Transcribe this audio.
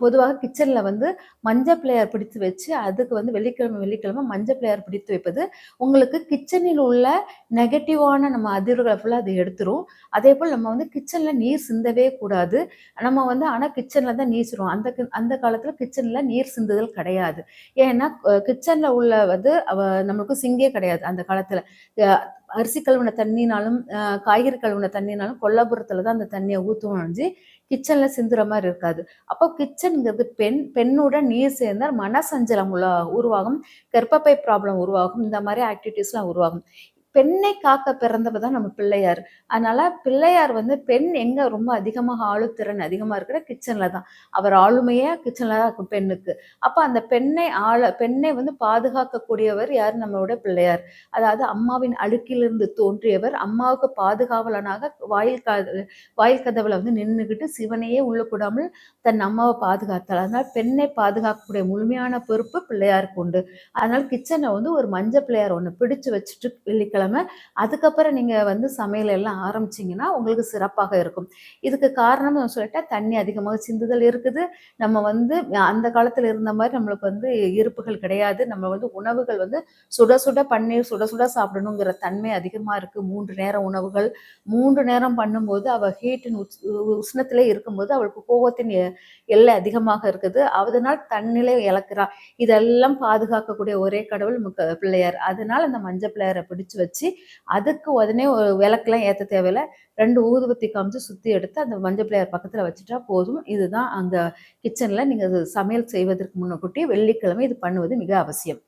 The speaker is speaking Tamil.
பொதுவாக கிச்சனில் வந்து மஞ்சள் பிளேயர் பிடித்து வச்சு அதுக்கு வந்து வெள்ளிக்கிழமை வெள்ளிக்கிழமை மஞ்சள் பிளேயர் பிடித்து வைப்பது. உங்களுக்கு கிச்சனில் உள்ள நெகட்டிவான நம்ம அதிர்வுகளை ஃபுல்லாக அது எடுத்துரும். அதே போல் நம்ம வந்து கிச்சனில் நீர் சிந்தவே கூடாது. நம்ம வந்து ஆனால் கிச்சனில் தான் நீர் சிறுவோம். அந்த கி- அந்த காலத்தில் கிச்சனில் நீர் சிந்துதல் கிடையாது. ஏன்னா கிச்சனில் உள்ள வந்து அவ நம்மளுக்கு சிங்கே கிடையாது அந்த காலத்தில். அரிசி கழுவின தண்ணினாலும் காய்கறி கழுவின தண்ணினாலும் கொல்லாபுரத்தில் தான் அந்த தண்ணியை ஊற்றுவோம் அணிஞ்சு கிச்சனில் சிந்துற மாதிரி இருக்காது. அப்போ கிச்சனுங்கிறது பெண் பெண்ணோட நீர் சேர்ந்தால் மனசஞ்சலம் உள்ள உருவாகும். கர்ப்பப்பை ப்ராப்ளம் உருவாகும். இந்த மாதிரி ஆக்டிவிட்டீஸ்லாம் உருவாகும். பெண்ணை காக்க பிறந்தவ தான் நம்ம பிள்ளையார். அதனால பிள்ளையார் வந்து பெண் எங்க ரொம்ப அதிகமாக ஆளுத்திறன் அதிகமாக இருக்கிற கிச்சன்ல தான். அவர் ஆளுமையே கிச்சன்ல தான் இருக்கும் பெண்ணுக்கு. அப்போ அந்த பெண்ணை ஆள பெண்ணை வந்து பாதுகாக்கக்கூடியவர் யார்? நம்மளோட பிள்ளையார். அதாவது அம்மாவின் அழுக்கிலிருந்து தோன்றியவர். அம்மாவுக்கு பாதுகாவலனாக வாயில் க வாயில் கதவுல வந்து நின்றுக்கிட்டு சிவனையே உள்ளக்கூடாமல் தன் அம்மாவை பாதுகாத்தாள் அதனால் பெண்ணை பாதுகாக்கக்கூடிய முழுமையான பொறுப்பு பிள்ளையாருக்கு உண்டு. அதனால கிச்சனை வந்து ஒரு மஞ்சள் பிள்ளையார் ஒன்று பிடிச்சு வச்சுட்டு வெள்ளிக்கிழமை அதுக்கப்புறம் நீங்கள் வந்து சமையல் எல்லாம் ஆரம்பிச்சிங்கன்னா உங்களுக்கு சிறப்பாக இருக்கும். இதுக்கு காரணம் சொல்லிட்டால் தண்ணி அதிகமாக சிந்துதல் இருக்குது. நம்ம வந்து அந்த காலத்தில் இருந்த மாதிரி நம்மளுக்கு வந்து இருப்புகள் கிடையாது. நம்ம வந்து உணவுகள் வந்து சுட சுட பன்னீர் சுட சுட சாப்பிடணுங்கிற தன்மை அதிகமாக இருக்குது மூன்று நேரம் உணவுகள். மூன்று நேரம் பண்ணும்போது அவள் ஹீட்டின் உச் உஷ்ணத்திலே இருக்கும்போது அவளுக்கு கோபத்தின் எல்லை அதிகமாக இருக்குது. அதனால் தன்னிலை இழக்கிறா இதெல்லாம் பாதுகாக்கக்கூடிய ஒரே கடவுள் பிள்ளையார். அதனால அந்த மஞ்சள் பிள்ளையாரை பிடிச்சு வச்சு வச்சு அதுக்கு உடனே ஒரு விளக்கெல்லாம் ஏற்ற தேவையில்ல. ரெண்டு ஊதுபத்தி காமிச்சு சுற்றி எடுத்து அந்த மஞ்சள் பிள்ளையார் பக்கத்தில் வச்சுட்டா போதும். இதுதான் அந்த கிச்சனில் நீங்கள் சமையல் செய்வதற்கு முன்னக்கூட்டி வெள்ளிக்கிழமை இது பண்ணுவது மிக அவசியம்.